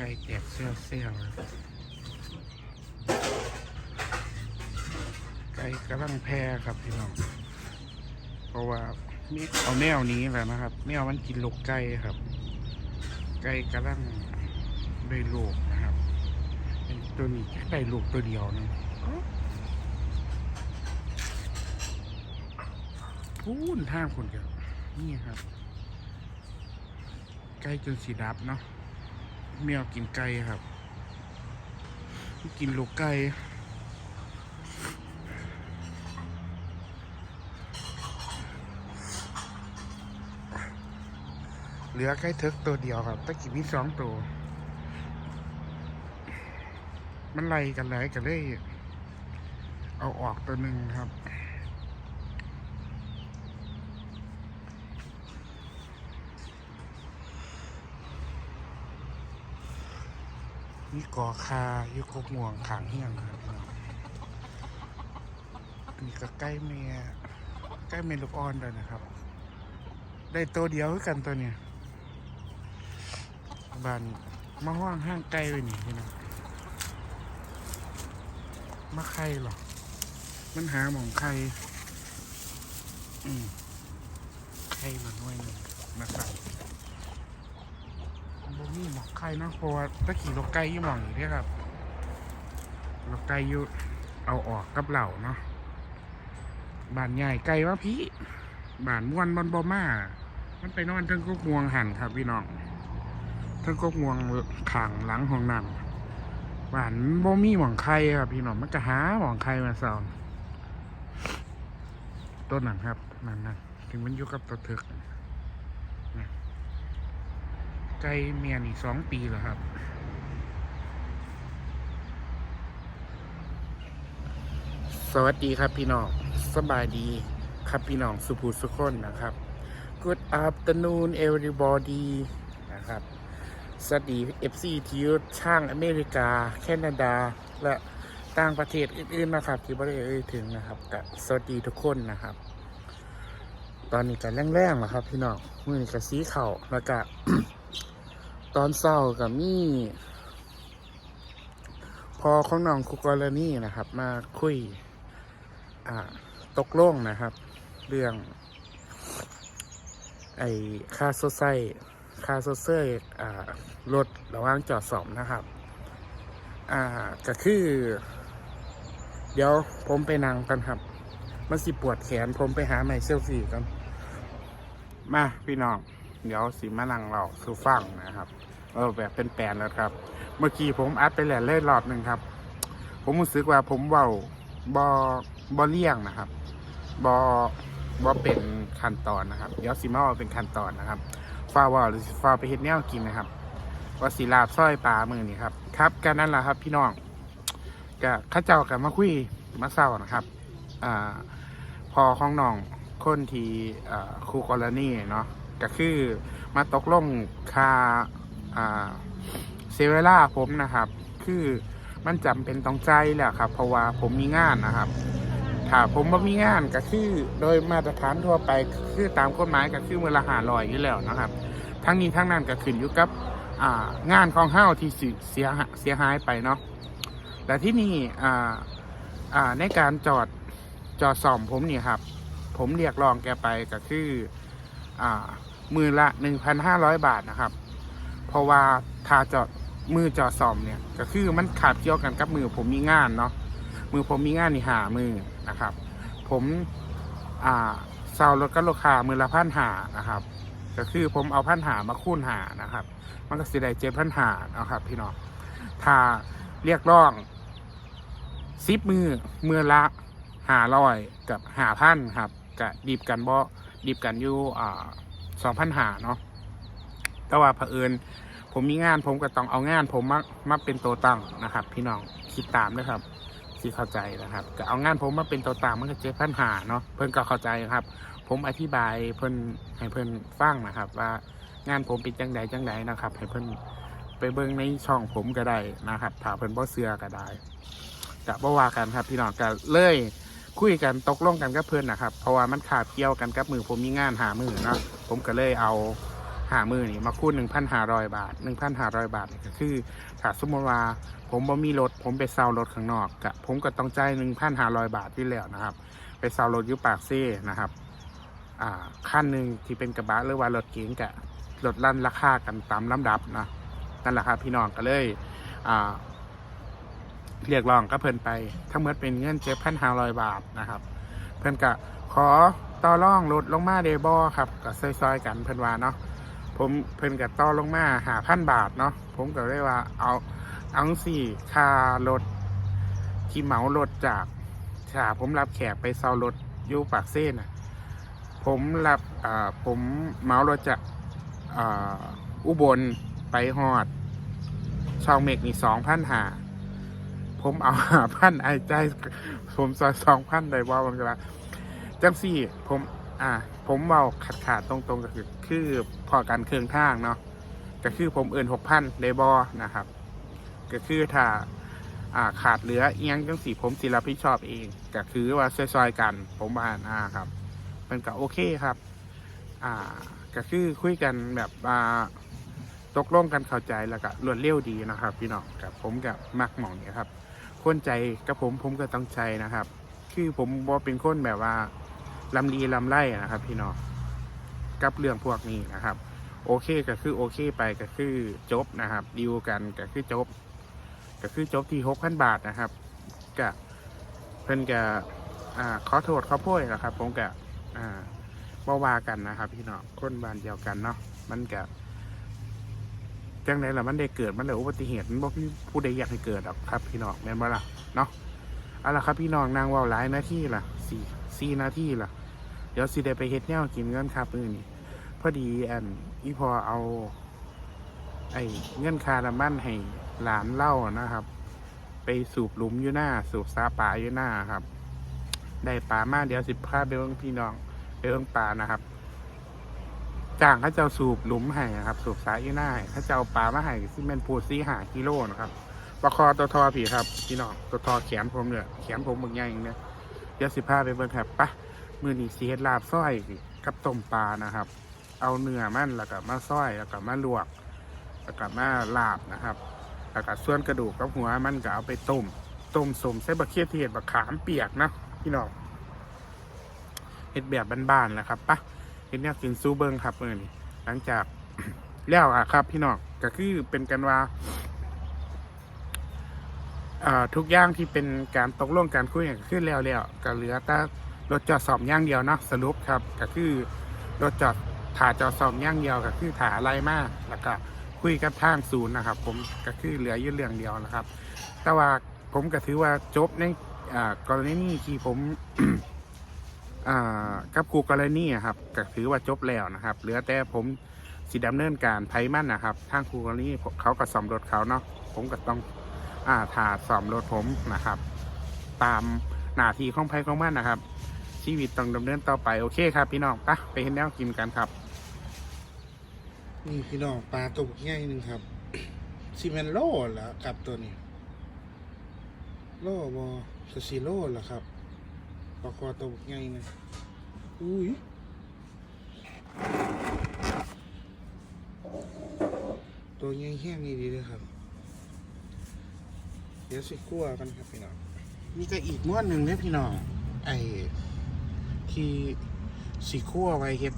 ไก่แตกเซี่ยวเซี่ยวไก่กำลังแพร่ครับพี่น้อง เพราะว่าเอาแมวนี้แหละนะครับ แมวมันกินลูกไก่ครับ ไก่กำลังได้ลูกนะครับ เป็นตัวนี้แค่ได้ลูกตัวเดียวนึงพูนท่าคนกันนี่ครับไก่จนสีดับเนาะ แมวกินไก่ครับ กินลูกไก่เหลือไก่เทิกตัวเดียวครับตะกี้มีสองตัว มันไล่กันไหลกันเลย เอาออกตัวหนึ่งครับ มีกอคาอยู่กกม่วงขางเฮียงครับนี่ก็ใกล้เมียใกล้เมียลูกอ่อนเลยนะครับ ได้ตัวเดียวกันตัวเนี้ยบานมาห้างห้างไกลไปนี่พี่น้องมาไข่หรอมันหาหมองไข่อืมไข่มาหน่วยหนึงนะครับ บ่หมอกไข่นะเพราะว่าตะกี้รถไก่อยู่หมองอยู่เด้ครับรถไก่อยู่เอาออกกับเหล่าเนาะบานใหญ่ไก่ว่าพี่บานม่วนบอนบอมามันไปนอนเทิงกกม่วงหันครับพี่น้องเทิงกกม่วงขางหลังห้องน้ำบานบ่มีหมองไข่ครับพี่น้องมันจะหาหมองไข่มาสอนต้นนั้นครับนั่นนะถึงมันอยู่กับตัวเถึก ไก่เมียนี่สองปีแล้วครับ สวัสดีครับพี่น้องสบายดีครับพี่น้องสุภูสุขคนนะครับ Good afternoon everybody นะครับ สวัสดี FC ที่อยู่ช่างอเมริกา แคนาดา และต่างประเทศอื่นๆนะครับ ที่ไม่ได้เอ่ยถึงนะครับกับสวัสดีทุกคนนะครับ ตอนนี้กันแรงๆแล้วครับ พี่น้องมือนี้กับสีเข่าแล้วก็ ตอนเศร้ากับมี่พอของน้องคุกรณีนะครับ มาคุย อ่า ตกลงนะครับ เรื่อง ไอ้ค่าโซไซค่าโซเซอร์อ่ารถระหว่างจอดสอมนะครับ อ่าก็คือ เดี๋ยวผมไปนั่งกันครับมันสิปวดแขนผมไปหาไมเซลฟี่กัน มาพี่น้อง เดี๋ยวสิมานั่งเราคือฟังนะครับเออแบบเป็นแปลนแล้วครับ เมื่อกี้ผมอัดไปแล้วเล่นรอบหนึ่งครับ ผมรู้สึกว่าผมเว้าบอบอเลี่ยงนะครับบอบอเป็นขั้นตอนนะครับ เดี๋ยวสิมาเว่าเป็นขั้นตอนนะครับฟ้าวาหรือฟ้าไปเฮ็ดแนวกินนะครับว่าสีลาบสร้อยปลามือนี่ครับครับกันนั่นแหละครับ พี่น้องก็ข้าเจ้ากันมาคุยมาเศร้านะครับอ่าพอของน้องคนที่คู่กรณีเนาะ ก็คือมาตกลงคาเซเวล่าผมนะครับ คือมันจำเป็นต้องใจแหละครับ เพราะว่าผมมีงานนะครับถ้าผมบ่มีงานก็คือโดยมาตรฐานทั่วไปคือตามกฎหมายก็คือเวลาหาลอยอยู่แล้วนะครับ ทั้งนี้ทั้งนั้นก็ขึ้นอยู่กับงานของเฮาที่เสียหาเสียหายไปเนาะแต่ที่นี่ในการจอดจอดซ่อมผมนี่ครับ ผมเรียกร้องแกไปก็คืออ มือละหนึ่งพันห้าร้อยบาทนะครับ เพราะว่าถ้าจอดมือจอดซ่อมเนี่ย ก็คือมันขาดเกี่ยวกันกับมือผมมีงานเนาะมือผมมีงานนี่หามือนะครับ ผมอ่าเซารถก็ราคามือละพันหานะครับ ก็คือผมเอาพันหามาคูณหานะครับ มันก็สิได้เจ็ดพันหานะครับ พี่น้องถ้าเรียกร้องซิปมือมือละหาร้อยกับหาพันครับกับดีบกันบ่ดีบกันอยู่อ่า สองพันหาเนาะแต่ว่าเผอิญผมมีงานผมก็ต้องเอางานผมมามาเป็นตัวตั้งนะครับ พี่น้องคิดตามด้วยครับที่เข้าใจนะครับก็เอางานผมมาเป็นตัวตั้งมันก็เจ็ดพันหาเนาะเพิ่นก็เข้าใจครับ ผมอธิบายเพิ่นให้เพิ่นฟังนะครับ ว่างานผมเป็นจังใดจังใดนะครับ ให้เพิ่นไปเบิ่งในช่องผมก็ได้นะครับถ้าเพิ่นบ่เชื่อก็ได้ก็บ่ว่ากันครับพี่น้องก็เลย คุยกันตกลงกันกับเพิ่อนนะครับ เพราะว่ามันขาดเกี่ยวกันกับมือผมมีงานหามือเนาะผมก็เลยเอาหามือนี่มาคูณหนึ่งพันห้าร้อยบาทหนึ่งพันห้าร้อยบาทก็คือถ้าสมมติว่าผมบ่มีรถผมไปเซารถข้างนอกกะผมก็ต้องจ่ายหนึ่งพันห้าร้อยบาทที่แล้วนะครับ ไปเซารถอยุปากเซ่นะครับอ่าขั้นหนึ่งที่เป็นกระบะหรือว่ารถเก๋งกะลดลั่นราคากันตามลำดับนะนั่นแหละครับพี่น้องก็เลยอ่า เรียกร้องก็เพิ่นไป ทั้งหมดเป็นเงินเจ็ดพันห้าร้อยบาทนะครับ เพิ่นก็ขอต่อรองลดลงมาเดบอครับก็ซอยๆกันเพิ่นว่าเนาะผมเพิ่นก็ต่อลงมาหาพันบาทเนาะผมก็เลยว่าเอาเอาสี่ค่ารถที่เหมารถจากถ้าผมรับแขกไปเซารถอยู่ปากเส้นนะผมรับผมเหมารถจากอุบลไปฮอดช่องเมกนี่สองพันหา ผมเอาหาพันไอ้ใจผมซอยสองพันได้ว่ามันจะว่าจังสี่ ผม อ่า ผมเบาขาดขาดๆตรงๆก็คือ คือพอการเครื่องทางเนาะก็คือผมเอื่นหกพันได้บอนะครับ ก็คือถ้าอ่าขาดเหลือเอียงจังสี่ ผมสิรับผิดชอบเองก็คือว่าซอยๆกัน ผมว่าอ่าครับ มันก็โอเคครับ อ่า ก็คือคุยกันแบบอ่าตกลงกันเข้าใจแล้วก็รวดเร็วดีนะครับ พี่น้องกับผมกับมักหมองเนี่ยครับ คนใจกับผมผมก็ต้องใจนะครับ คือผมบอเป็นคนแบบว่าลำลีลำไล่นะครับ พี่น้องกับเรื่องพวกนี้นะครับ โอเคก็คือโอเคไปก็คือจบนะครับดีลกันก็คือจบ ก็คือจบที่หกพันบาทนะครับกับเพิ่นกับอ่าขอโทษขอโพยนะครับ ผมกับอ่าบ่ว่ากันนะครับ พี่น้องคนบ้านเดียวกันเนาะมันกับ จังไดล่ะมันได้เกิดมันเลยอุบัติเหตุมันบ่มีผู้ใดอยากให้เกิดหรอกครับ พี่น้องแม่นบ่ล่ะเนาะเอาล่ะครับ พี่น้องนางว่าหลายนาทีล่ะสี่สี่นาทีล่ะ เดี๋ยวสิได้ไปเฮ็ดแนวกินเงินครับมื้อนี้พอดีอันอีพอเอา ไอ้เงินคาน้ำมันให้หลานเล่านะครับ ไปสูบหลุมอยู่หน้า สูบซาปลาอยู่หน้าครับ ได้ปลามาเดี๋ยวสิบพาไปเบิ่งพี่น้องไปเบิ่งปลานะครับ จ้างเขาเจ้าสูบหลุมให้นะครับ สูบสายอยู่หน้าให้เขาเจ้าปลามาให้ซิเมนพูดซีหากิโลนะครับปลาคอตัวทอผีครับพี่น้องตัวทอแขนผมเนี่ยแขนผมมึงใหญ่อย่างเนี้ยเดี๋ยวสิพาไปเบิ่งครับปะมือนีสีเฮ็ดลาบส้อยกับต้มปลานะครับ เอาเนื้อมันแล้วก็มาส้อยแล้วก็มาลวกแล้วก็มาลาบนะครับแล้วก็ส่วนกระดูกกับหัวมันก็เอาไปต้มต้มสมใส่บะเขือเทศบะขามเปียกนะพี่น้องเฮ็ดแบบบ้านๆแหละครับปะ เห็นแนวกินซูเบิงครับเอนหลังจากแล้วอะครับ พี่น้องก็คือเป็นกันว่าทุกอย่างที่เป็นการตกลงการคุยกันขึ้นแล้วแล้วก็เหลือแต่รถจอดสอบย่างเดียวนะสรุปครับ ก็คือรถจอดถ่าจอดสอบย่างเดียวก็คือถ่าอะไรมากแล้วก็คุยกับทางศูนย์นะครับ ผมก็คือเหลืออยู่เรื่องเดียวนะครับ แต่ว่าผมก็ถือว่าจบในกรณีนี้ที่ผม กับครูกรณีครับก็ถือว่าจบแล้วนะครับ เหลือแต่ผมสิดำเนินการไพมันนะครับ ทางครูกรณีเขาก็ซ่อมรถเขาเนาะผมก็ต้องอ่าถ่าซ่อมรถผมนะครับ ตามหน้าที่ของไพของมันนะครับ ชีวิตต้องดำเนินต่อไปโอเคครับ พี่น้องปะไปเห็นแนวกินกันครับนี่พี่น้องปลาตัวใหญ่หนึ่งครับซีเมนโล่เหรอกับตัวนี้ โล่บอสซีโล่เหรอครับ ปลาคอตัวใหญ่นะอุ้ยตัวใหญ่แห้งนี่ดีเลยครับ เดี๋ยวสิคั่วกันครับพี่น้อง นี่ก็อีกม้วนหนึ่งเนี่ยพี่น้อง ไอ้ที่สีคั่วไว้เฮ็ด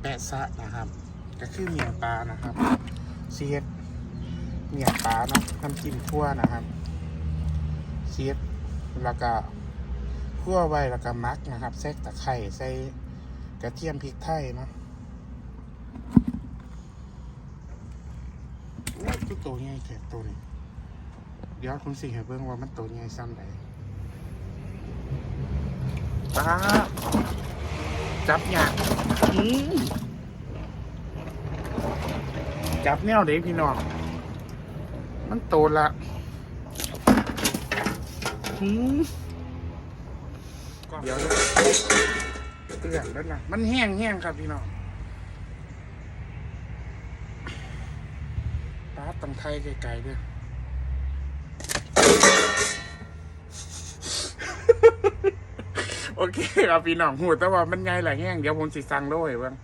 แปะซะนะครับ ก็คือเมียปลานะครับเสียดเมียปลาเนาะน้ำจิ้มคั่วนะครับเสียดแล้วก็ คั่วไว้แล้วก็มักนะครับใส่ตะไคร้ใส่กระเทียมพริกไทยเนาะโอ้ยคือตัวใหญ่แค่ตัวนี้เดี๋ยวคุณสิให้เบิ่งว่ามันตัวใหญ่ซ้ำใดป้าบจับยากอืมจับแนวเด็กพี่น้อง มันโตละอืม เดี๋ยวเตือนแล้วนะมันแห้งแห้งครับพี่น้องปลาตังไทยไกลๆด้วยโอเคครับพี่น้องหูแต่ว่ามันไงหลายแห้งเดี๋ยวผมสิสั่งโลให้เบ้าง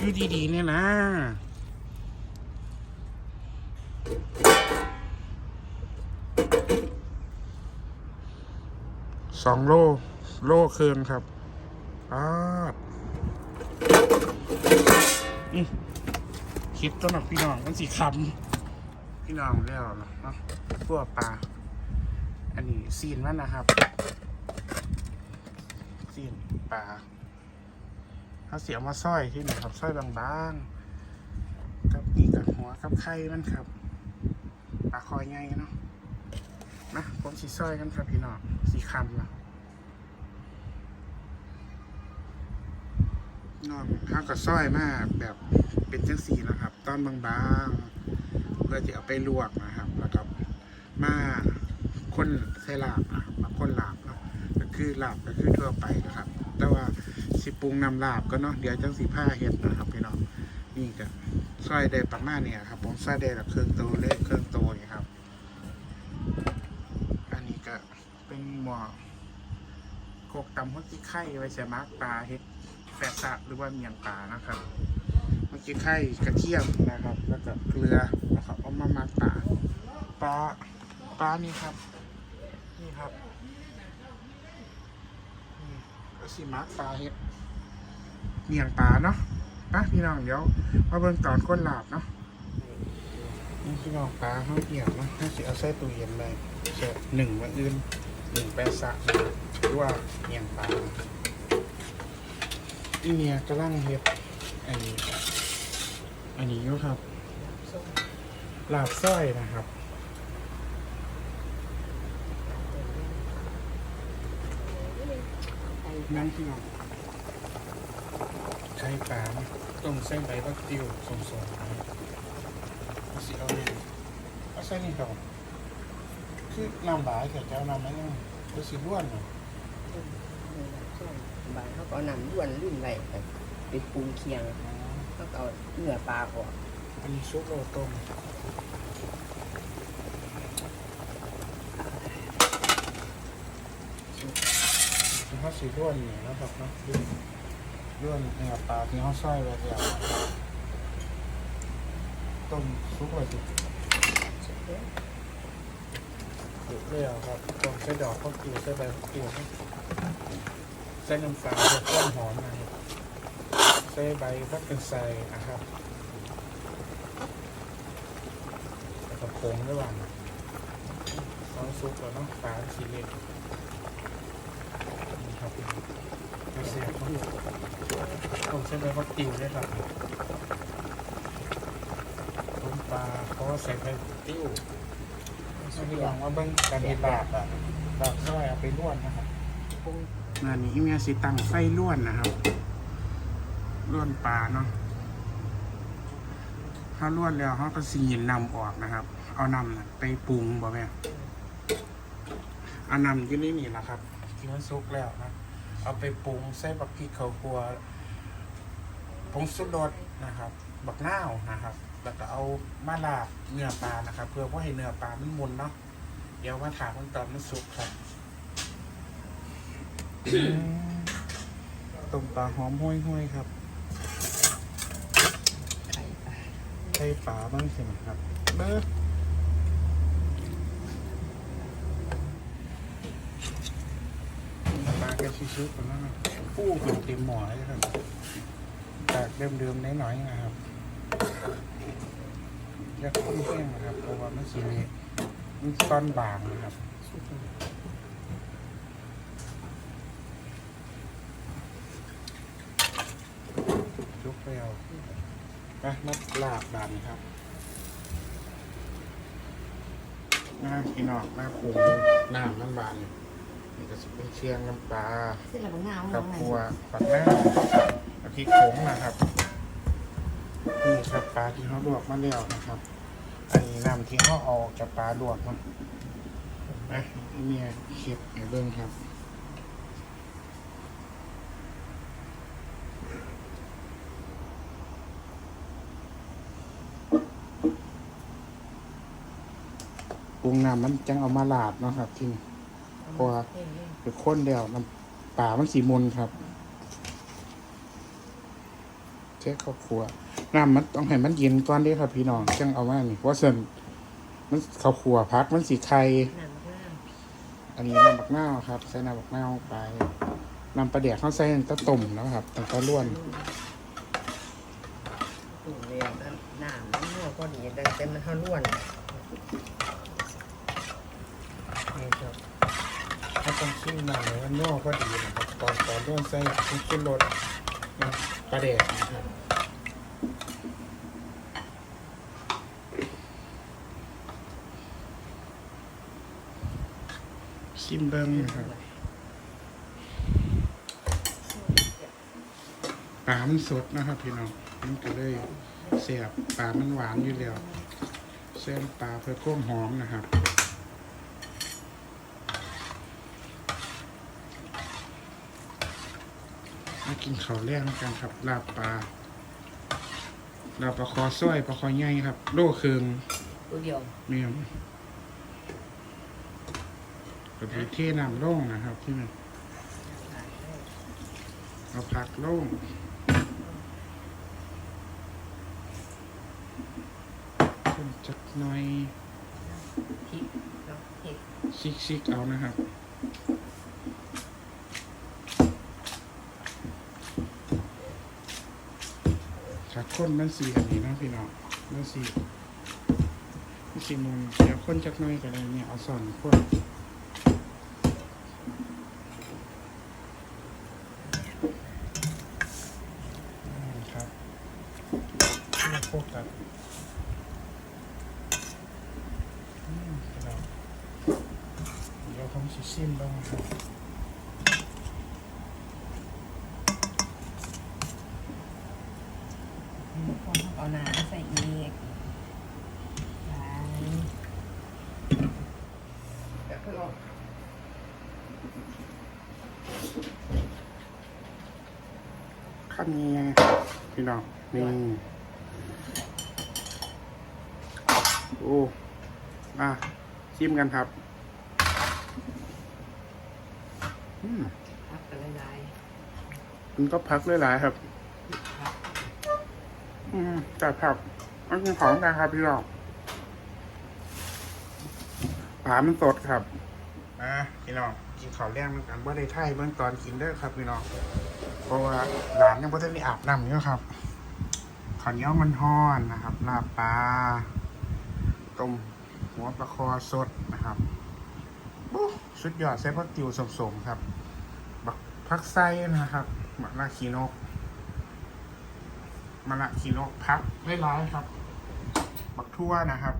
อยู่ดีๆเนี่ยนะ สองโลโลเคินครับอ้าดอืมคิดต้นหนักพี่น้องมันสีคำพี่น้องแล้วเนาะพวกปลา อันนี้ซีนมันนะครับ ซีนปลาเขาเสียมาสร้อยที่ไหนครับสร้อยบางๆกับนี่กับหัวกับไข่มันครับปลาคอยไงเนาะ นะผมสีสร้อยกันครับพี่น้องสีคำนะน้องข้าวกับสร้อยมากแบบเป็นจังสีนะครับ ตอนบางๆเพื่อจะเอาไปลวกนะครับแล้วก็มาคนใส่ลาบนะครับมาคนลาบนะก็คือลาบก็คือทั่วไปนะครับ แต่ว่าสิปรุงนำลาบก็เนาะเดี๋ยวจังสีผ้าเห็ดนะครับพี่น้องนี่ก็ซอยได้ประมาณเนี่ยครับ ผมซอยได้แบบเครื่องโตเล็กเครื่องโตนี่ครับ อันนี้ก็เป็น หมอโกกตำหัวจิไข่ไว้ใส่มาร์กปลาเห็ดแฟะซะหรือว่าเมียงปลานะครับหัวจิไข่กระเทียมนะครับ แล้วก็เกลือนะครับเอามามาร์กปลาปลาปลานี่ครับ นี่ครับนี่ก็สิมาร์กปลาเห็ดเมียงปลาเนาะไปพี่น้องเดี๋ยวมาเบิ่งตอนก้นหลาบเนาะนี่พี่น้องปลาเขาเกี่ยวนะถ้าสิเอาใส่ตู้เย็นเลยเสร็จหนึ่งวันอื่น หนึ่งแปดสะหรือว่าเมียงปลาอีเมียกำลังเฮ็ดอันนี้อันนี้อยู่ครับลาบสร้อยนะครับนั่งที่นอนใช้ปลาต้มเส้นใบบักติวสมๆนะเอาสิเอาเนี่ยเอาเส้นนี้ก่อน คือน้ำหลายแต่เจ้าน้ำไม่ยังก็สิล้วนเนาะบางเขาก็เอาน้ำล้วนลื่นไหลไปไปปรุงเคียงเขาก็เอาเนื้อปลาออกอันนี้ซุปโรต้มคือเขาสีล้วนเนี่ยนะครับเนาะล้วนล้วนเนื้อปลาที่เขาซอยไว้แล้วต้มซุปไว้สิ ถูกเลยเหรอครับต้องใช้ดอกข้าวเกลือใช้ใบข้าวเกลือใช้น้ำตาลใช้ต้นหอมนะครับใช้ใบพักกันใส่นะครับแล้วก็ผงระหว่างซอสซุปกับน้ำปลสีเหล็กนี่ครับกระเสียบเขาอยู่ต้องใช้ใบข้าวเกลือด้วยครับต้มปลาเพราะใส่ใบติ้ว ไม่ได้หวังว่าเบิ้งการเห็นบาปอะบาปซอยเอาไปล้วนนะครับงานนี้เมียสิตังไฟล้วนนะครับล้วนปลาเนาะถ้าล้วนแล้วเขาก็สีนำออกนะครับ เอานำนะไปปรุงบ่แม่เอานำอยู่นี่นี่นะครับที่มันสุกแล้วนะเอาไปปรุงใส่บักพริกข้าวคั่วผงสุรสนะครับ บักนาวนะครับ แล้วก็เอามาลาบเนื้อปลานะครับ เพื่อว่าให้เนื้อปลามันมุนเนาะเดี๋ยวมาถามมันตอนมันสุกครับต้มปลาหอมห้วยห้วยๆครับไข่ปลาไข่ปลาบ้างใช่ไหมครับเบ้อปลากระชิชุบกันแล้วนะฟูเป็นเต็มหม้อเลยครับจากเดิมๆน้อยๆนะครับ จะคุ้นแห้งนะครับ เพราะว่ามันสีนี้มันซ่อนบางนะครับสุกชุบไปเอาไปมัดลาบบานครับหน้าพี่นอกหน้าปรุงน้ำน้ำบานนี่นี่ก็จะเป็นเชียงน้ำปลาเส้นละบางงากับไงปัวปักหน้ากับพริกผงนะครับ นี่ครับปลาที่เขาลวกมาแล้วนะครับ อันนี้น้ำที่เขาเอาออกจากปลาลวกเนาะนะเมียเค็บให้เบิ้งครับปรุงน้ำมันจังเอามาลาดเนาะครับที่นี่เพราะว่าเป็นข้นเดียวมันป่ามันสีมนครับ ข้าวคั่วน้ำมันต้องให้มันเย็นก่อนเด้ครับพี่น้องจังเอามานี่เพราะส่วนมันข้าวคั่วพักมันสีไข่น้ำมะนาวอันนี้น้ำบักนาวครับ ใส่น้ำบักนาวไปน้ำปลาแดกเขาใส่ตั้งแต่ต้มแล้วครับตั้งแต่ล้วนตุ่มเลยน้ำน้ำมันนัวพอดีแต่แต่มันเท่าล้วนนี่ครับถ้าต้องชิมน้ำเลยมันนัวก็ดีนะครับตอนตอนล้วนใส่พริกขึ้นรสน้ำป ลาแดกนะครับชิมเบิ้งนะครับปลามันสดนะครับพี่น้องมันก็เลยเสียบปลามันหวานอยู่แล้วเส้นปลาเพื่อก้มหอมนะครับ มากินข้าวแรกกันครับ ลาบปลาลาบปลาคอสร้อยปลาคอใหญ่ครับ โลครึ่งตัวเดียวเมียมกระพีเทน้ำล่งนะครับ ที่มันเอาผักล่งขึ้นจักหน่อยพริกเนาะพริกซิกซิกเอานะครับ จากคนมันสีอันนี้นะพี่น้องมันสีมันสีมุนเดี๋ยวคนจักหน่อยก็ได้เนี่ยเอาสอนคนอืมครับมาโคกกันอืมครับเดี๋ยวผมสิซิมบ้างครับ เอาน้ำใส่อีกไปเดี๋ยวเพิ่งเอา ขั้นนี้พี่น้องนี่โอ้มาชิมกันครับอืมพักกันละลายมันก็พักหลายๆครับพักอืมแต่ผักมันเป็นของกันครับพี่น้องปลามันสดครับมาพี่น้องกินข้าวแรงเหมือนกันเมื่อได้ไทยเมื่อตอนกินเด้อครับพี่น้อง เพราะว่าหลานยังไม่ได้อาบน้ำอยู่ครับข้าวเหนียวมันห้อนนะครับลาบปลาต้มหัวปลาคอสดนะครับบู๊สุดยอดใส่ผักติวสมๆครับ บักพักไส้นะครับมะละขีนกมะละขีนกพักไม่ร้ายครับ บักทั่วนะครับ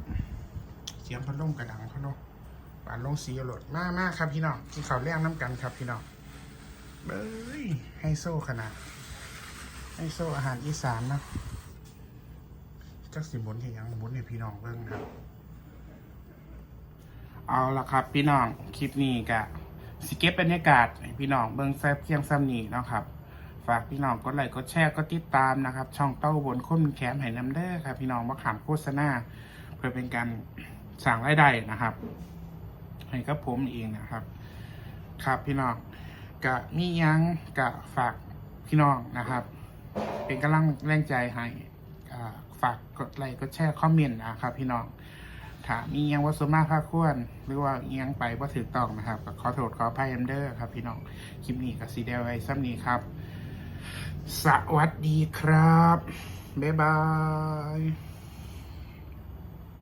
เสียงพัดลมกระดังเขาเนาะหวานลงสีหลดมากมากครับพี่น้องกินข้าวแรงน้ำกันครับพี่น้อง เบ้ยให้โซ่ขนาด ให้โซ่อาหารอีสานเนาะจักสิบุนที่ยังบุนให้พี่น้องเบิ่งครับ เอาละครับ พี่น้องคลิปนี้กะสเก็บบรรยากาศให้พี่น้องเบิ่งแซ่บเพียงซ้ำนี้เนาะครับ ฝากพี่น้องกดไลค์กดแชร์กดติดตามนะครับ ช่องเต้าบนค้นแคมให้น้ำเด้อครับ พี่น้องมาขามโฆษณาเพื่อเป็นการสั่งรายได้นะครับให้กับผมเองนะครับ ครับพี่น้อง กะมียังกะฝากพี่น้องนะครับ เป็นกำลังแรงใจให้ฝากกดไลค์กดแชร์คอมเมนต์นะครับ พี่น้องถ้ามียังวัสมาภาคควร หรือว่าเอิหยังไปว่าถือต้องนะครับขอโทษขออภัยเอ็มเดอร์ครับ พี่น้องคลิปนี้กับซีเดลไว้ซ้ำนี้ครับ สวัสดีครับ บ๊ายบาย